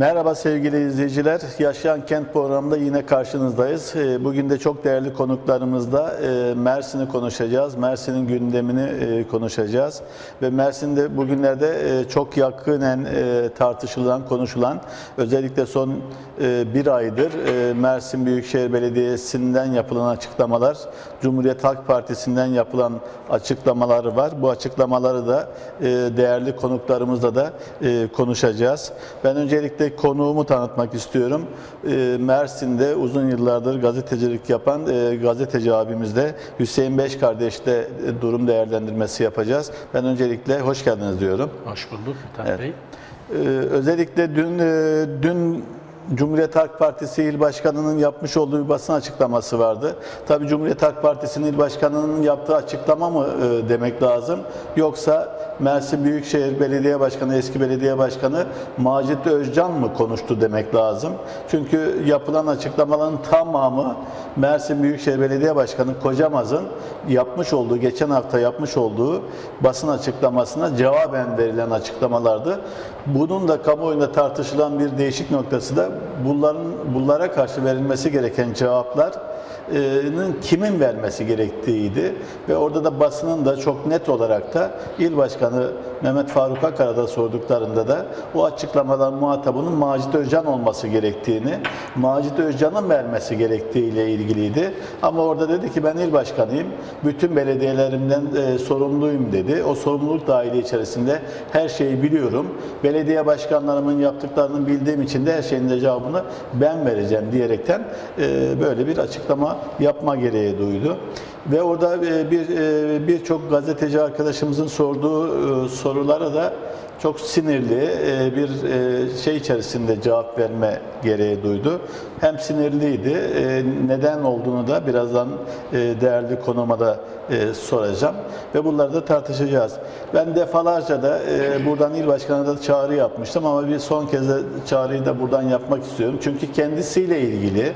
Merhaba sevgili izleyiciler. Yaşayan Kent programında yine karşınızdayız. Ee, Bugün de çok değerli konuklarımızla e, Mersin'i konuşacağız. Mersin'in gündemini e, konuşacağız. Ve Mersin'de bugünlerde e, çok yakinen e, tartışılan, konuşulan, özellikle son bir aydır Mersin Büyükşehir Belediyesi'nden yapılan açıklamalar, Cumhuriyet Halk Partisi'nden yapılan açıklamalar var. Bu açıklamaları da değerli konuklarımızla da konuşacağız. Ben öncelikle konuğumu tanıtmak istiyorum. E, Mersin'de uzun yıllardır gazetecilik yapan e, gazeteci abimiz de Hüseyin Beş kardeşle e, durum değerlendirmesi yapacağız. Ben öncelikle hoş geldiniz diyorum. Hoş bulduk Mithat Bey. Ee, özellikle dün e, dün Cumhuriyet Halk Partisi İl Başkanı'nın yapmış olduğu bir basın açıklaması vardı. Tabii Cumhuriyet Halk Partisi'nin İl Başkanı'nın yaptığı açıklama mı e, demek lazım? Yoksa Mersin Büyükşehir Belediye Başkanı, eski belediye başkanı Macit Özcan mı konuştu demek lazım? Çünkü yapılan açıklamaların tamamı Mersin Büyükşehir Belediye Başkanı Kocamaz'ın yapmış olduğu, geçen hafta yapmış olduğu basın açıklamasına cevaben verilen açıklamalardı. Bunun da kamuoyunda tartışılan bir değişik noktası da bunların bunlara karşı verilmesi gereken cevaplar kimin vermesi gerektiğiydi ve orada da basının da çok net olarak da il başkanı Mehmet Faruk Akar'a sorduklarında da o açıklamaların muhatabının Macit Özcan olması gerektiğini, Macit Özcan'ın vermesi gerektiğiyle ilgiliydi. Ama orada dedi ki ben il başkanıyım, bütün belediyelerimden e, sorumluyum dedi. O sorumluluk dahili içerisinde her şeyi biliyorum. Belediye başkanlarımın yaptıklarını bildiğim için de her şeyin de cevabını ben vereceğim diyerekten e, böyle bir açıklama yapma gereği duydu. Ve orada e, bir e, birçok gazeteci arkadaşımızın sorduğu e, sorulara da çok sinirli bir şey içerisinde cevap verme gereği duydu. Hem sinirliydi, neden olduğunu da birazdan değerli konuma da soracağım ve bunları da tartışacağız. Ben defalarca da buradan il başkanına da çağrı yapmıştım ama bir son kez de çağrıyı da buradan yapmak istiyorum. Çünkü kendisiyle ilgili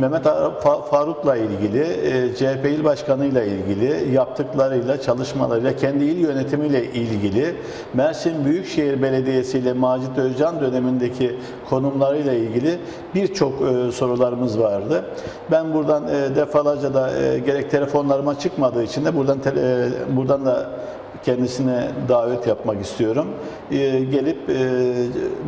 Mehmet Fa- Faruk'la ilgili, e, CHP il başkanıyla ilgili, yaptıklarıyla, çalışmalarıyla, kendi il yönetimiyle ilgili, Mersin Büyükşehir Belediyesi ile Macit Özcan dönemindeki konumlarıyla ilgili birçok e, sorularımız vardı. Ben buradan e, defalarca da gerek telefonlarıma çıkmadığı için de buradan buradan da kendisine davet yapmak istiyorum. Ee, gelip e,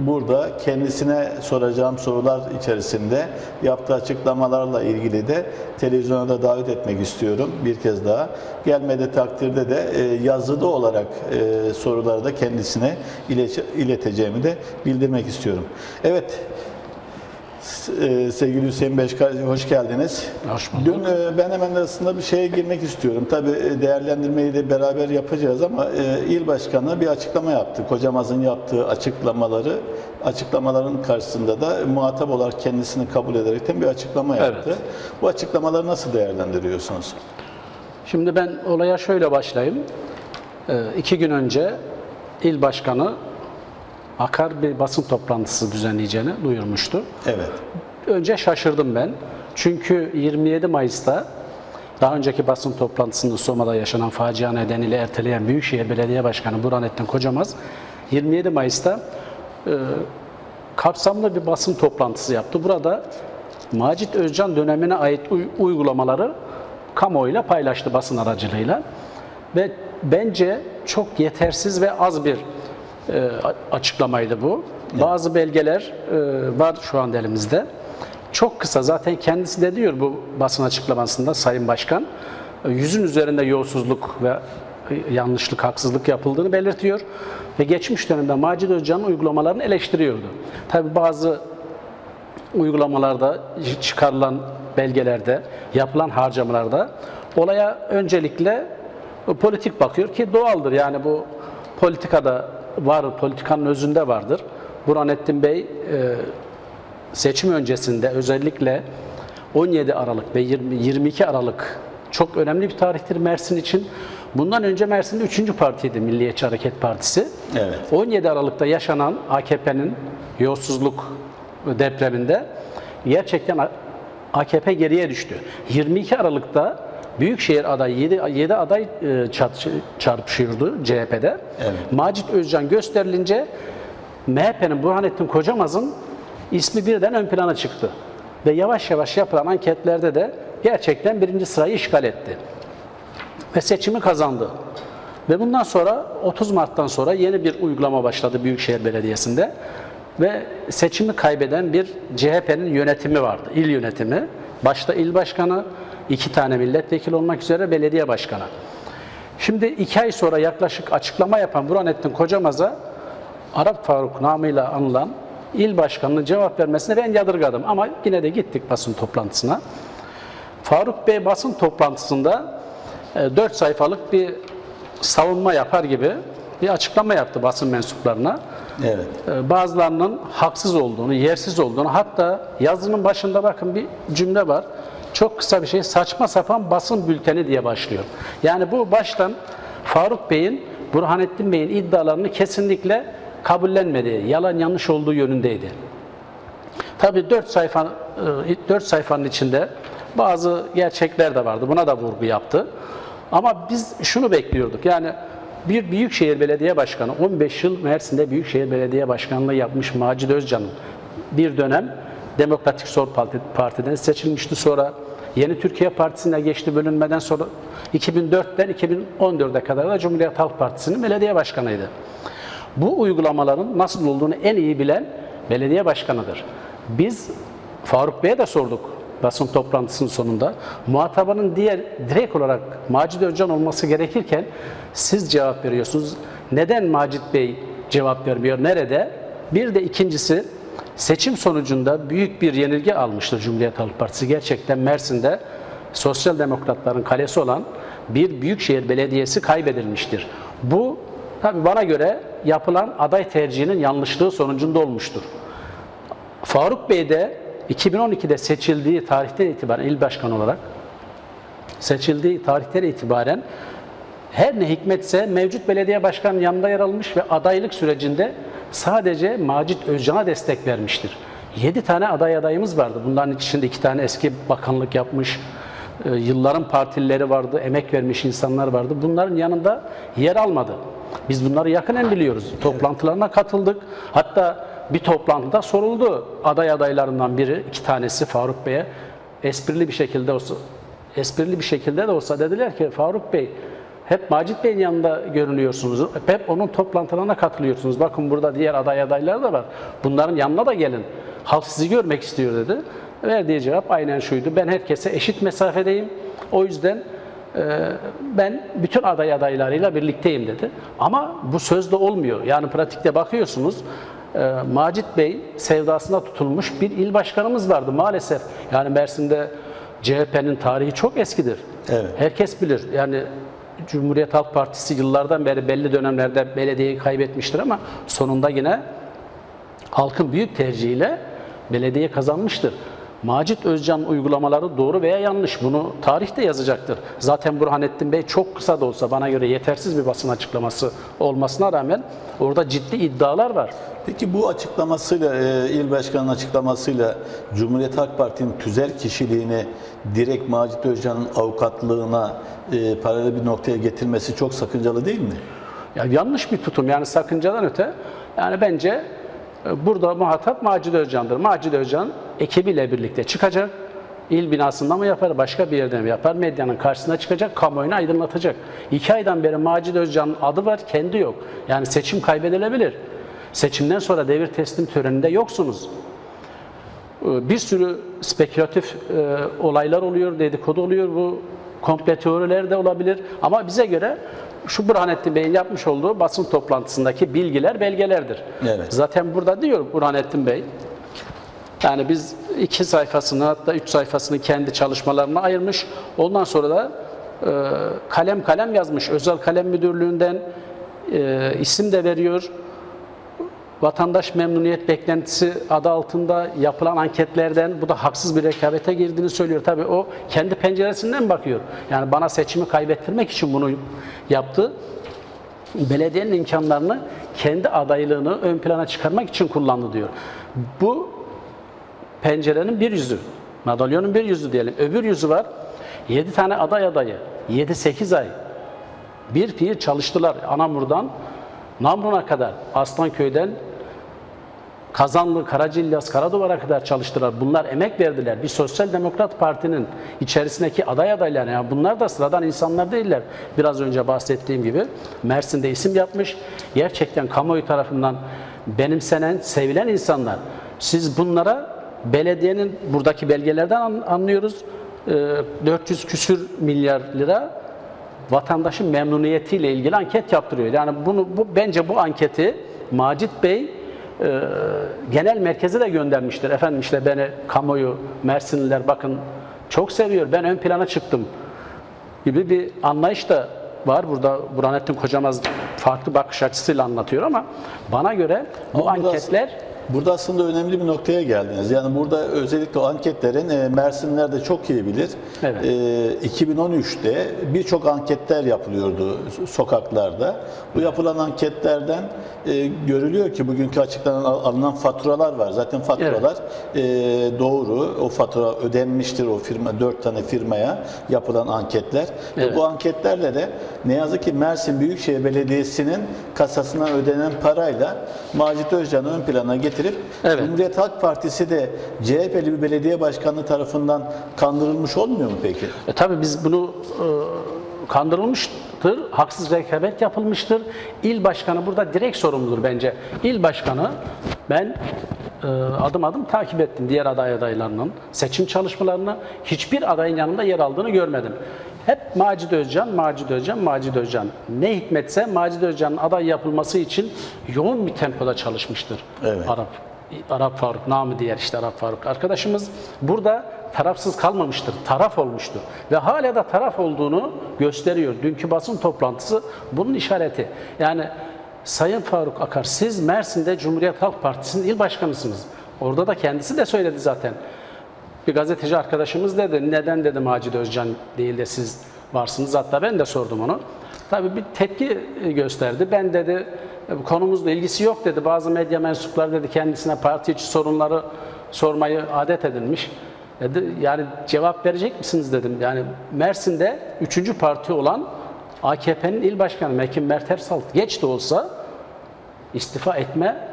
burada kendisine soracağım sorular içerisinde yaptığı açıklamalarla ilgili de televizyona da davet etmek istiyorum bir kez daha. Gelmedi takdirde de e, yazılı olarak e, soruları da kendisine ilete- ileteceğimi de bildirmek istiyorum. Evet. S- e, Sevgili Hüseyin Beşkar, hoş geldiniz. Hoş bulduk. Dün e, ben hemen aslında bir şeye girmek istiyorum. Tabii e, değerlendirmeyi de beraber yapacağız ama e, il başkanı bir açıklama yaptı. Kocamaz'ın yaptığı açıklamaları, açıklamaların karşısında da muhatap olarak kendisini kabul ederekten bir açıklama yaptı. Evet. Bu açıklamaları nasıl değerlendiriyorsunuz? Şimdi ben olaya şöyle başlayayım. Ee, iki gün önce il başkanı Akar bir basın toplantısı düzenleyeceğini duyurmuştu. Evet. Önce şaşırdım ben. Çünkü 27 Mayıs'ta daha önceki basın toplantısında Soma'da yaşanan facia nedeniyle erteleyen Büyükşehir Belediye Başkanı Burhanettin Kocamaz 27 Mayıs'ta e, kapsamlı bir basın toplantısı yaptı. Burada Macit Özcan dönemine ait uy- uygulamaları kamuoyuyla paylaştı basın aracılığıyla. Ve bence çok yetersiz ve az bir e, a- açıklamaydı bu. Bazı belgeler e, var şu anda elimizde. Çok kısa zaten kendisi de diyor bu basın açıklamasında Sayın Başkan e, yüzün üzerinde yolsuzluk ve e, yanlışlık, haksızlık yapıldığını belirtiyor ve geçmiş dönemde Macit Özcan'ın uygulamalarını eleştiriyordu. Tabi bazı uygulamalarda, çıkarılan belgelerde, yapılan harcamalarda olaya öncelikle politik bakıyor ki doğaldır. Yani bu politikada var, politikanın özünde vardır. Burhanettin Bey e, seçim öncesinde özellikle 17 Aralık ve 20, 22 Aralık çok önemli bir tarihtir Mersin için. Bundan önce Mersin'de 3. partiydi Milliyetçi Hareket Partisi. Evet. 17 Aralık'ta yaşanan AKP'nin yolsuzluk depreminde gerçekten AKP geriye düştü. 22 Aralık'ta Büyükşehir adayı 7, 7 aday e, çarpışıyordu CHP'de. Evet. Macit Özcan gösterilince MHP'nin Burhanettin Kocamaz'ın ismi birden ön plana çıktı. Ve yavaş yavaş yapılan anketlerde de gerçekten birinci sırayı işgal etti. Ve seçimi kazandı. Ve bundan sonra 30 Mart'tan sonra yeni bir uygulama başladı Büyükşehir Belediyesi'nde. Ve seçimi kaybeden bir CHP'nin yönetimi vardı, il yönetimi. Başta il başkanı, iki tane milletvekili olmak üzere belediye başkanı. Şimdi iki ay sonra yaklaşık açıklama yapan Burhanettin Kocamaz'a Arap Faruk namıyla anılan il başkanının cevap vermesini ben yadırgadım. Ama yine de gittik basın toplantısına. Faruk Bey basın toplantısında 4 sayfalık bir savunma yapar gibi bir açıklama yaptı basın mensuplarına. Evet. E, Bazılarının haksız olduğunu, yersiz olduğunu hatta yazının başında bakın bir cümle var. Çok kısa bir şey saçma sapan basın bülteni diye başlıyor. Yani bu baştan Faruk Bey'in, Burhanettin Bey'in iddialarını kesinlikle kabullenmediği, yalan yanlış olduğu yönündeydi. Tabii 4 sayfa 4 sayfanın içinde bazı gerçekler de vardı. Buna da vurgu yaptı. Ama biz şunu bekliyorduk. Yani bir Büyükşehir Belediye Başkanı 15 yıl Mersin'de Büyükşehir Belediye Başkanlığı yapmış Macit Özcan'ın bir dönem Demokratik Sol Parti- Parti'den seçilmişti. Sonra Yeni Türkiye Partisi'ne geçti bölünmeden sonra 2004'ten 2014'e kadar da Cumhuriyet Halk Partisi'nin belediye başkanıydı. Bu uygulamaların nasıl olduğunu en iyi bilen belediye başkanıdır. Biz Faruk Bey'e de sorduk basın toplantısının sonunda. Muhatabının diğer direkt olarak Macit Özcan olması gerekirken siz cevap veriyorsunuz. Neden Macit Bey cevap vermiyor? Nerede? Bir de ikincisi seçim sonucunda büyük bir yenilgi almıştır Cumhuriyet Halk Partisi. Gerçekten Mersin'de sosyal demokratların kalesi olan bir büyükşehir belediyesi kaybedilmiştir. Bu tabii bana göre yapılan aday tercihinin yanlışlığı sonucunda olmuştur. Faruk Bey de 2012'de seçildiği tarihten itibaren il başkanı olarak seçildiği tarihten itibaren her ne hikmetse mevcut belediye başkanının yanında yer almış ve adaylık sürecinde sadece Macit Özcan'a destek vermiştir. 7 tane aday adayımız vardı. Bunların içinde 2 tane eski bakanlık yapmış, e, yılların partilileri vardı, emek vermiş insanlar vardı. Bunların yanında yer almadı. Biz bunları yakinen biliyoruz. Toplantılarına katıldık. Hatta bir toplantıda soruldu aday adaylarından biri, iki tanesi Faruk Bey'e esprili bir şekilde olsa esprili bir şekilde de olsa dediler ki Faruk Bey hep Macit Bey'in yanında görünüyorsunuz. Hep onun toplantılarına katılıyorsunuz. Bakın burada diğer aday adaylar da var. Bunların yanına da gelin. Halk sizi görmek istiyor dedi. Verdiği cevap aynen şuydu. Ben herkese eşit mesafedeyim. O yüzden e, ben bütün aday adaylarıyla birlikteyim dedi. Ama bu sözde olmuyor. Yani pratikte bakıyorsunuz e, Macit Bey sevdasına tutulmuş bir il başkanımız vardı maalesef. Yani Mersin'de CHP'nin tarihi çok eskidir. Evet. Herkes bilir. Yani Cumhuriyet Halk Partisi yıllardan beri belli dönemlerde belediyeyi kaybetmiştir ama sonunda yine halkın büyük tercihiyle belediye kazanmıştır. Macit Özcan uygulamaları doğru veya yanlış bunu tarih de yazacaktır. Zaten Burhanettin Bey çok kısa da olsa bana göre yetersiz bir basın açıklaması olmasına rağmen orada ciddi iddialar var. Peki bu açıklamasıyla, e, il başkanının açıklamasıyla Cumhuriyet Halk Parti'nin tüzel kişiliğini direkt Macit Özcan'ın avukatlığına e, paralel bir noktaya getirmesi çok sakıncalı değil mi? Ya yanlış bir tutum yani sakıncadan öte yani bence e, burada muhatap Macide Özcan'dır. Macide Özcan ekibiyle birlikte çıkacak. İl binasında mı yapar, başka bir yerde mi yapar? Medyanın karşısına çıkacak, kamuoyunu aydınlatacak. İki aydan beri Macide Özcan'ın adı var, kendi yok. Yani seçim kaybedilebilir. Seçimden sonra devir teslim töreninde yoksunuz. Ee, Bir sürü spekülatif e, olaylar oluyor, dedikodu oluyor. Bu komple teoriler de olabilir. Ama bize göre şu Burhanettin Bey'in yapmış olduğu basın toplantısındaki bilgiler belgelerdir. Evet. Zaten burada diyor Burhanettin Bey, yani biz iki sayfasını hatta üç sayfasını kendi çalışmalarına ayırmış. Ondan sonra da e, kalem kalem yazmış. Özel Kalem Müdürlüğü'nden e, isim de veriyor vatandaş memnuniyet beklentisi adı altında yapılan anketlerden bu da haksız bir rekabete girdiğini söylüyor. Tabii o kendi penceresinden bakıyor. Yani bana seçimi kaybettirmek için bunu yaptı. Belediyenin imkanlarını kendi adaylığını ön plana çıkarmak için kullandı diyor. Bu pencerenin bir yüzü. Madalyonun bir yüzü diyelim. Öbür yüzü var. 7 tane aday adayı. 7-8 ay bir fiil çalıştılar Anamur'dan Namrun'a kadar Aslanköy'den Kazanlı, Karacillas, Karaduvar'a kadar çalıştılar. Bunlar emek verdiler. Bir sosyal demokrat partinin içerisindeki aday adaylar, yani bunlar da sıradan insanlar değiller. Biraz önce bahsettiğim gibi Mersin'de isim yapmış. Gerçekten kamuoyu tarafından benimsenen, sevilen insanlar. Siz bunlara belediyenin buradaki belgelerden an- anlıyoruz. Ee, 400 küsür milyar lira vatandaşın memnuniyetiyle ilgili anket yaptırıyor. Yani bunu bu bence bu anketi Macit Bey e, genel merkeze de göndermiştir. Efendim işte beni kamuoyu Mersinliler bakın çok seviyor. Ben ön plana çıktım gibi bir anlayış da var. Burada Burhanettin Kocamaz farklı bakış açısıyla anlatıyor ama bana göre bu Ama biraz- anketler Burada aslında önemli bir noktaya geldiniz. Yani burada özellikle anketlerin e, Mersinler de çok iyi bilir. Evet. E, 2013'te birçok anketler yapılıyordu sokaklarda. Bu yapılan anketlerden e, görülüyor ki bugünkü açıklanan al- alınan faturalar var. Zaten faturalar e, doğru. O fatura ödenmiştir o firma dört tane firmaya yapılan anketler. Ve Evet. bu anketlerle de ne yazık ki Mersin Büyükşehir Belediyesi'nin kasasına ödenen parayla Macit Özcan'ı ön plana getirip Evet. Cumhuriyet Halk Partisi de CHP'li bir belediye başkanı tarafından kandırılmış olmuyor mu peki? E, tabii biz bunu e, kandırılmıştır, haksız rekabet yapılmıştır. İl başkanı burada direkt sorumludur bence. İl başkanı ben e, adım adım takip ettim diğer aday adaylarının seçim çalışmalarını. Hiçbir adayın yanında yer aldığını görmedim. Hep Macit Özcan, Macit Özcan, Macit Özcan. Ne hikmetse Macit Özcan'ın aday yapılması için yoğun bir tempoda çalışmıştır. Evet. Arap Arap Faruk, namı diğer işte Arap Faruk arkadaşımız burada tarafsız kalmamıştır, taraf olmuştur. Ve hala da taraf olduğunu gösteriyor. Dünkü basın toplantısı bunun işareti. Yani Sayın Faruk Akar siz Mersin'de Cumhuriyet Halk Partisi'nin il başkanısınız. Orada da kendisi de söyledi zaten. Bir gazeteci arkadaşımız dedi, neden dedi Macide Özcan değil de siz varsınız. Hatta ben de sordum onu. Tabii bir tepki gösterdi. Ben dedi, "E, konumuzla ilgisi yok dedi. Bazı medya mensupları dedi kendisine parti içi sorunları sormayı adet edinmiş. Dedi, yani cevap verecek misiniz dedim. Yani Mersin'de üçüncü parti olan AKP'nin il başkanı Mekin Mert Ersal geç de olsa istifa etme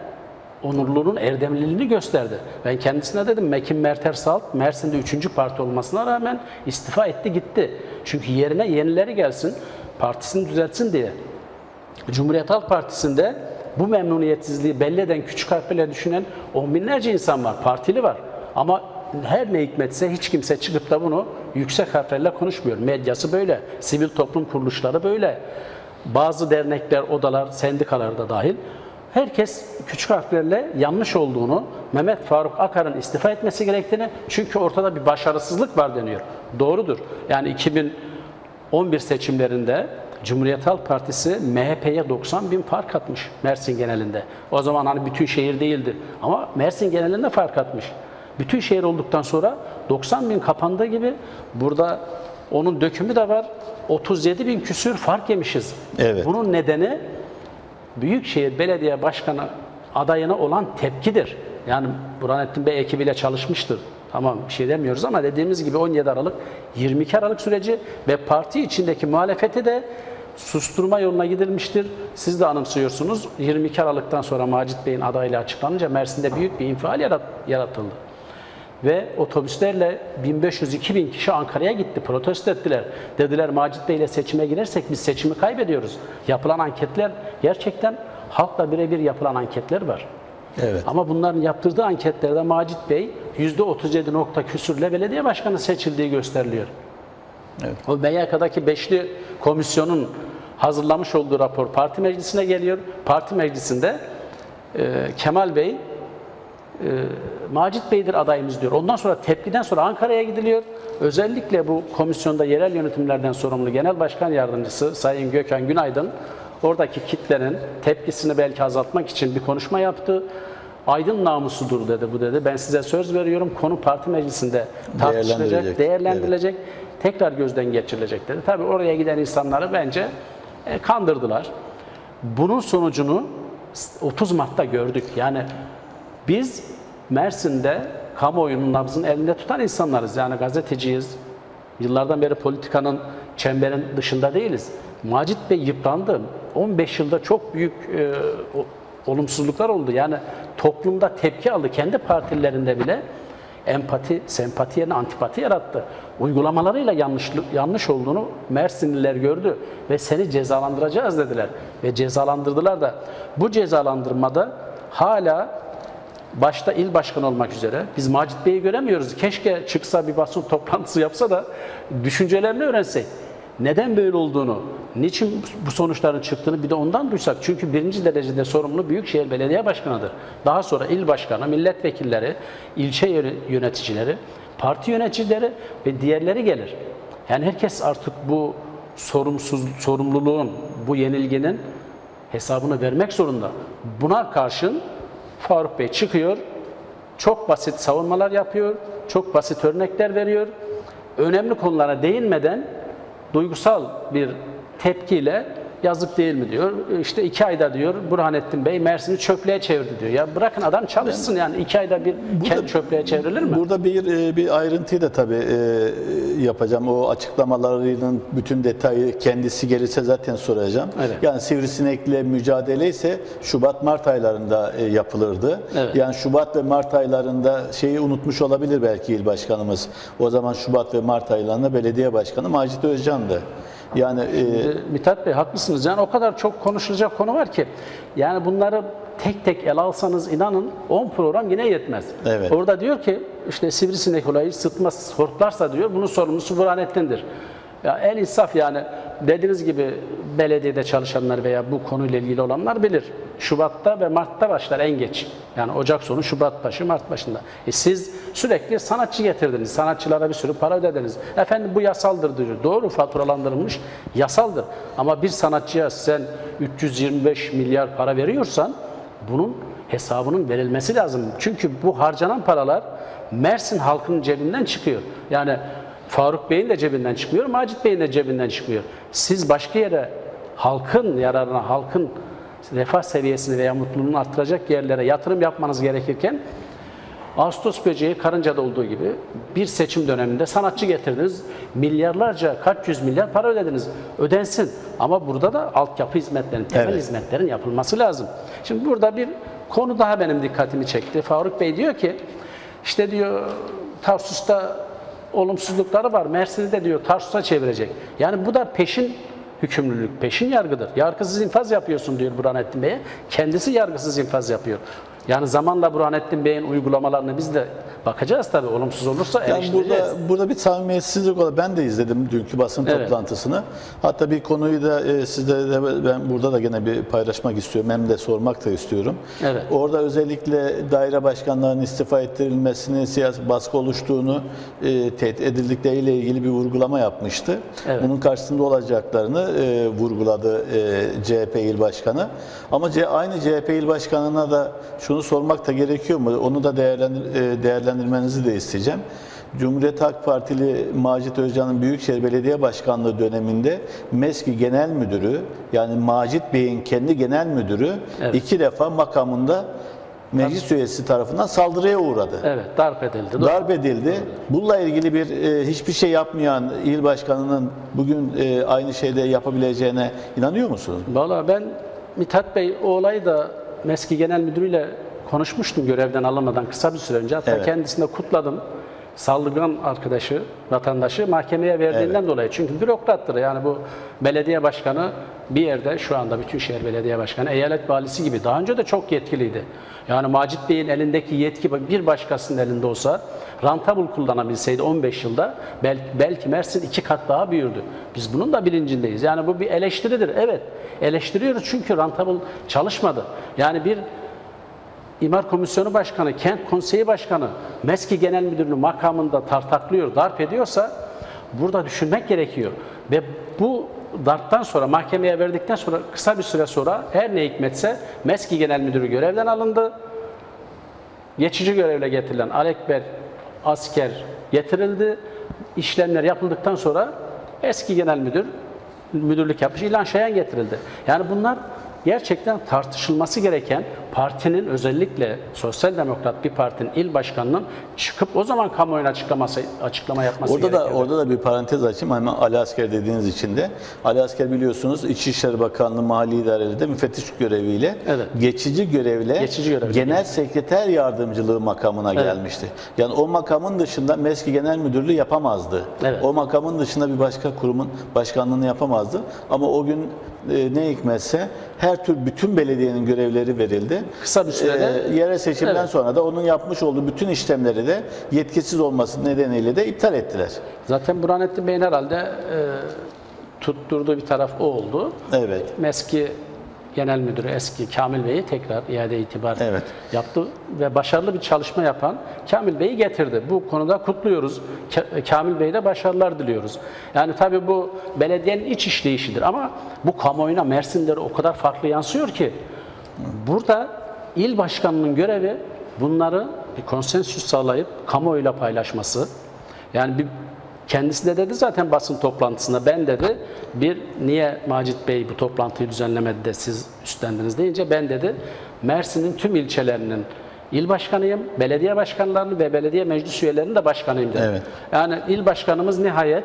onurluluğunun erdemliliğini gösterdi. Ben kendisine dedim Mekin Merter Salt Mersin'de üçüncü parti olmasına rağmen istifa etti gitti. Çünkü yerine yenileri gelsin, partisini düzeltsin diye. Cumhuriyet Halk Partisi'nde bu memnuniyetsizliği belli eden küçük harflerle düşünen on binlerce insan var, partili var. Ama her ne hikmetse hiç kimse çıkıp da bunu yüksek harflerle konuşmuyor. Medyası böyle, sivil toplum kuruluşları böyle. Bazı dernekler, odalar, sendikalar da dahil. Herkes küçük harflerle yanlış olduğunu, Mehmet Faruk Akar'ın istifa etmesi gerektiğini, çünkü ortada bir başarısızlık var deniyor. Doğrudur. Yani 2011 seçimlerinde Cumhuriyet Halk Partisi MHP'ye 90 bin fark atmış Mersin genelinde. O zaman hani bütün şehir değildi ama Mersin genelinde fark atmış. Bütün şehir olduktan sonra 90 bin kapandığı gibi burada onun dökümü de var. 37 bin küsür fark yemişiz. Evet. Bunun nedeni Büyükşehir Belediye Başkanı adayına olan tepkidir. Yani Burhanettin Bey ekibiyle çalışmıştır. Tamam bir şey demiyoruz ama dediğimiz gibi 17 Aralık 22 Aralık süreci ve parti içindeki muhalefeti de susturma yoluna gidilmiştir. Siz de anımsıyorsunuz. 22 Aralık'tan sonra Macit Bey'in adaylığı açıklanınca Mersin'de büyük bir infial yarat- yaratıldı. Ve otobüslerle 1500-2000 kişi Ankara'ya gitti, protesto ettiler. Dediler Macit Bey ile seçime girersek biz seçimi kaybediyoruz. Yapılan anketler gerçekten halkla birebir yapılan anketler var. Evet. Ama bunların yaptırdığı anketlerde Macit Bey %37 nokta küsürle belediye başkanı seçildiği gösteriliyor. Evet. O MYK'daki beşli komisyonun hazırlamış olduğu rapor parti meclisine geliyor. Parti meclisinde e, Kemal Bey e, Macit Bey'dir adayımız diyor. Ondan sonra tepkiden sonra Ankara'ya gidiliyor. Özellikle bu komisyonda yerel yönetimlerden sorumlu Genel Başkan Yardımcısı Sayın Gökhan Günaydın oradaki kitlenin tepkisini belki azaltmak için bir konuşma yaptı. Aydın namusudur dedi bu dedi. Ben size söz veriyorum konu parti meclisinde tartışılacak, Değerlendirilecek. değerlendirilecek, tekrar gözden geçirilecek dedi. Tabii oraya giden insanları bence e, kandırdılar. Bunun sonucunu 30 Mart'ta gördük. Yani biz Mersin'de kamuoyunun nabzını elinde tutan insanlarız. Yani gazeteciyiz. Yıllardan beri politikanın çemberin dışında değiliz. Macit Bey yıprandı. 15 yılda çok büyük e, olumsuzluklar oldu. Yani toplumda tepki aldı. Kendi partilerinde bile empati, sempati yerine antipati yarattı. Uygulamalarıyla yanlış, yanlış olduğunu Mersinliler gördü ve seni cezalandıracağız dediler. Ve cezalandırdılar da bu cezalandırmada hala başta il başkanı olmak üzere biz Macit Bey'i göremiyoruz. Keşke çıksa bir basın toplantısı yapsa da düşüncelerini öğrensek. Neden böyle olduğunu, niçin bu sonuçların çıktığını bir de ondan duysak. Çünkü birinci derecede sorumlu Büyükşehir Belediye Başkanı'dır. Daha sonra il başkanı, milletvekilleri, ilçe yö- yöneticileri, parti yöneticileri ve diğerleri gelir. Yani herkes artık bu sorumsuz sorumluluğun, bu yenilginin hesabını vermek zorunda. Buna karşın Faruk Bey çıkıyor, çok basit savunmalar yapıyor, çok basit örnekler veriyor. Önemli konulara değinmeden duygusal bir tepkiyle yazık değil mi diyor. İşte iki ayda diyor Burhanettin Bey Mersin'i çöplüğe çevirdi diyor. Ya bırakın adam çalışsın yani iki ayda bir kent çöplüğe çevrilir mi? Burada bir e, bir ayrıntıyı da tabii e, yapacağım. O açıklamalarının bütün detayı kendisi gelirse zaten soracağım. Evet. Yani sivrisinekle mücadele ise Şubat-Mart aylarında e, yapılırdı. Evet. Yani Şubat ve Mart aylarında şeyi unutmuş olabilir belki il başkanımız. O zaman Şubat ve Mart aylarında belediye başkanı Macit Özcan'dı. Yani e, Mithat Bey haklısınız. Yani o kadar çok konuşulacak konu var ki. Yani bunları tek tek ele alsanız inanın 10 program yine yetmez. Evet. Orada diyor ki işte sivrisinek olayı sıtma hortlarsa diyor bunun sorumlusu Burhanettin'dir. Ya en insaf yani dediğiniz gibi belediyede çalışanlar veya bu konuyla ilgili olanlar bilir. Şubat'ta ve Mart'ta başlar en geç. Yani Ocak sonu, Şubat başı, Mart başında. E siz sürekli sanatçı getirdiniz. Sanatçılara bir sürü para ödediniz. Efendim bu yasaldır diyor. Doğru faturalandırılmış yasaldır. Ama bir sanatçıya sen 325 milyar para veriyorsan bunun hesabının verilmesi lazım. Çünkü bu harcanan paralar Mersin halkının cebinden çıkıyor. Yani Faruk Bey'in de cebinden çıkmıyor, Macit Bey'in de cebinden çıkmıyor. Siz başka yere halkın yararına, halkın refah seviyesini veya mutluluğunu arttıracak yerlere yatırım yapmanız gerekirken Ağustos böceği karıncada olduğu gibi bir seçim döneminde sanatçı getirdiniz. Milyarlarca, kaç yüz milyar para ödediniz. Ödensin. Ama burada da altyapı hizmetlerinin, temel Evet. hizmetlerin yapılması lazım. Şimdi burada bir konu daha benim dikkatimi çekti. Faruk Bey diyor ki, işte diyor Tarsus'ta olumsuzlukları var. Mersin'i de diyor Tarsus'a çevirecek. Yani bu da peşin hükümlülük, peşin yargıdır. Yargısız infaz yapıyorsun diyor Burhanettin Bey'e. Kendisi yargısız infaz yapıyor. Yani zamanla Burhanettin Bey'in uygulamalarını biz de bakacağız tabii. Olumsuz olursa Yani burada burada bir samimiyetsizlik var. Ben de izledim dünkü basın Evet. toplantısını. Hatta bir konuyu da e, sizlere de ben burada da gene bir paylaşmak istiyorum. Hem de sormak da istiyorum. Evet. Orada özellikle daire başkanlarının istifa ettirilmesini, siyasi baskı oluştuğunu e, tehdit edildikleriyle ilgili bir vurgulama yapmıştı. Evet. Bunun karşısında olacaklarını e, vurguladı e, CHP il başkanı. Ama C- aynı CHP il başkanına da şunu sormak da gerekiyor mu? Onu da değerlendir, e, değerlendirmenizi de isteyeceğim. Cumhuriyet Halk Partili Macit Özcan'ın Büyükşehir Belediye Başkanlığı döneminde MESKİ Genel Müdürü yani Macit Bey'in kendi genel müdürü Evet. iki defa makamında meclis üyesi tarafından saldırıya uğradı. Evet, darp edildi. Doğru. Darp edildi. Bununla ilgili bir e, hiçbir şey yapmayan il başkanının bugün e, aynı şeyde yapabileceğine inanıyor musunuz? Valla ben Mithat Bey o olayı da Meski Genel Müdürüyle konuşmuştum görevden alınmadan kısa bir süre önce. Hatta Evet. kendisini de kutladım. Saldırgan arkadaşı, vatandaşı mahkemeye verdiğinden dolayı. Çünkü bürokrattır. Yani bu belediye başkanı bir yerde şu anda Bütünşehir Belediye Başkanı, eyalet valisi gibi daha önce de çok yetkiliydi. Yani Macit Bey'in elindeki yetki bir başkasının elinde olsa rantabul kullanabilseydi 15 yılda belki, belki Mersin iki kat daha büyürdü. Biz bunun da bilincindeyiz. Yani bu bir eleştiridir. Evet eleştiriyoruz çünkü rantabul çalışmadı. Yani bir İmar Komisyonu Başkanı, Kent Konseyi Başkanı, MESKİ Genel Müdürlüğü makamında tartaklıyor, darp ediyorsa burada düşünmek gerekiyor. Ve bu darptan sonra, mahkemeye verdikten sonra kısa bir süre sonra her ne hikmetse MESKİ Genel Müdürü görevden alındı. Geçici görevle getirilen Alekber asker getirildi. İşlemler yapıldıktan sonra eski genel müdür müdürlük yapmış İlhan Şayan getirildi. Yani bunlar gerçekten tartışılması gereken partinin özellikle sosyal demokrat bir partinin il başkanının çıkıp o zaman kamuoyuna açıklaması açıklama yapması Orada da gerekiyor. orada da bir parantez açayım. Hemen Ali Asker dediğiniz için de. Ali Asker biliyorsunuz İçişleri Bakanlığı Mali İdare'de müfettiş göreviyle Evet. geçici görevle Geçici görevle. genel sekreter yardımcılığı makamına gelmişti. Yani o makamın dışında MESKİ Genel Müdürlüğü yapamazdı. Evet. O makamın dışında bir başka kurumun başkanlığını yapamazdı. Ama o gün e, ne hikmetse her tür bütün belediyenin görevleri verildi. Kısa bir sürede- E, yerel seçimden Evet. sonra da onun yapmış olduğu bütün işlemleri de yetkisiz olması nedeniyle de iptal ettiler. Zaten Burhanettin Bey'in herhalde e, tutturduğu bir taraf o oldu. Evet. Eski Genel Müdürü eski Kamil Bey'i tekrar iade itibar Evet. yaptı ve başarılı bir çalışma yapan Kamil Bey'i getirdi. Bu konuda kutluyoruz. Ka- Kamil Bey'e de başarılar diliyoruz. Yani tabii bu belediyenin iç işleyişidir ama bu kamuoyuna Mersin'leri o kadar farklı yansıyor ki burada il başkanının görevi bunları bir konsensüs sağlayıp kamuoyuyla paylaşması. Yani bir Kendisi de dedi zaten basın toplantısında ben dedi bir niye Macit Bey bu toplantıyı düzenlemedi de siz üstlendiniz deyince ben dedi Mersin'in tüm ilçelerinin il başkanıyım, belediye başkanlarının ve belediye meclis üyelerinin de başkanıyım dedi. Evet. Yani il başkanımız nihayet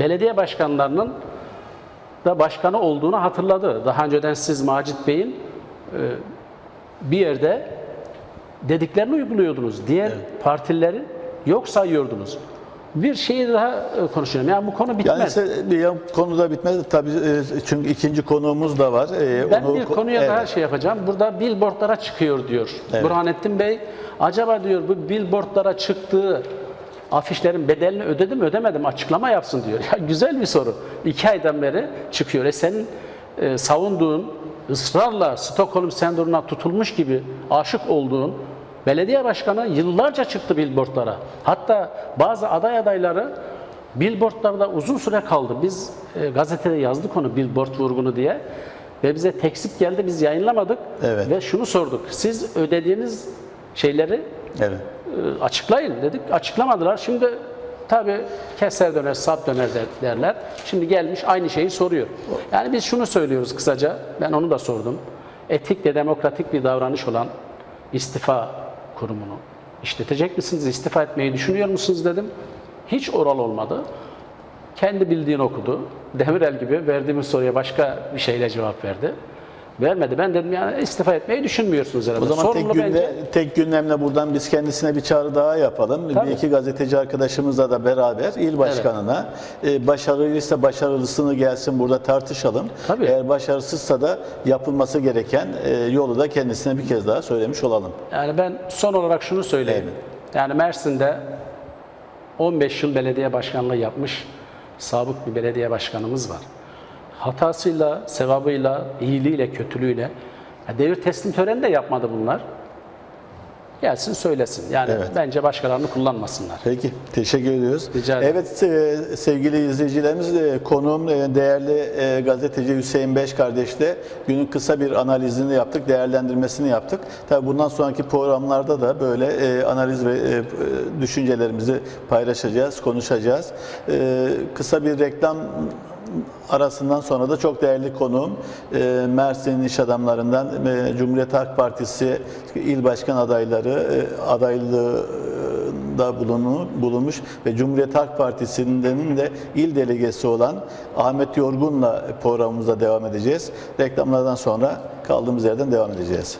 belediye başkanlarının da başkanı olduğunu hatırladı. Daha önceden siz Macit Bey'in e, bir yerde dediklerini uyguluyordunuz. Diğer partileri yok sayıyordunuz. Bir şeyi daha e, konuşalım. Yani bu konu Yani bitmez. ise bir yan- konu da bitmedi tabii e, çünkü ikinci konuğumuz da var. E, Ben onu- bir konuya Evet. daha şey yapacağım. Burada billboardlara çıkıyor diyor. Burhanettin Bey. Acaba diyor bu billboardlara çıktığı afişlerin bedelini ödedim ödemedim açıklama yapsın diyor. Ya güzel bir soru. İki aydan beri çıkıyor. E senin e, savunduğun ısrarla Stockholm sendromuna tutulmuş gibi aşık olduğun belediye başkanı yıllarca çıktı billboardlara. Hatta bazı aday adayları Billboardlarda uzun süre kaldı. Biz e, gazetede yazdık onu billboard vurgunu diye. Ve bize teksip geldi biz yayınlamadık. Evet. Ve şunu sorduk. Siz ödediğiniz şeyleri Evet. e, açıklayın dedik. Açıklamadılar. Şimdi tabii keser döner, sap döner der- derler. Şimdi gelmiş aynı şeyi soruyor. Yani biz şunu söylüyoruz kısaca. Ben onu da sordum. Etik ve demokratik bir davranış olan istifa kurumunu işletecek misiniz? İstifa etmeyi düşünüyor musunuz dedim. Hiç oral olmadı. Kendi bildiğini okudu. Demirel gibi verdiğimiz soruya başka bir şeyle cevap verdi. Vermedi. Ben dedim yani istifa etmeyi düşünmüyorsunuz herhalde. O zaman tek, günle, bence- tek gündemle buradan biz kendisine bir çağrı daha yapalım. Tabii. Bir iki gazeteci arkadaşımızla da beraber il başkanına e, başarılıysa başarılısını gelsin burada tartışalım. Tabii. Eğer başarısızsa da yapılması gereken e, yolu da kendisine bir kez daha söylemiş olalım. Yani ben son olarak şunu söyleyeyim. Yani Mersin'de 15 yıl belediye başkanlığı yapmış sabık bir belediye başkanımız var. Hatasıyla, sevabıyla, iyiliğiyle, kötülüğüyle ya devir teslim töreni de yapmadı bunlar. Gelsin söylesin. Yani Evet. bence başkalarını kullanmasınlar. Peki, teşekkür ediyoruz. Rica ederim. Evet e, sevgili izleyicilerimiz, e, konuğum e, değerli e, gazeteci Hüseyin Beş kardeşle günün kısa bir analizini yaptık, değerlendirmesini yaptık. Tabii bundan sonraki programlarda da böyle e, analiz ve e, düşüncelerimizi paylaşacağız, konuşacağız. E, Kısa bir reklam arasından sonra da çok değerli konuğum e, iş adamlarından e, Cumhuriyet Halk Partisi il başkan adayları e, bulunmuş ve Cumhuriyet Halk Partisi'nin de il delegesi olan Ahmet Yorgun'la programımıza devam edeceğiz. Reklamlardan sonra kaldığımız yerden devam edeceğiz.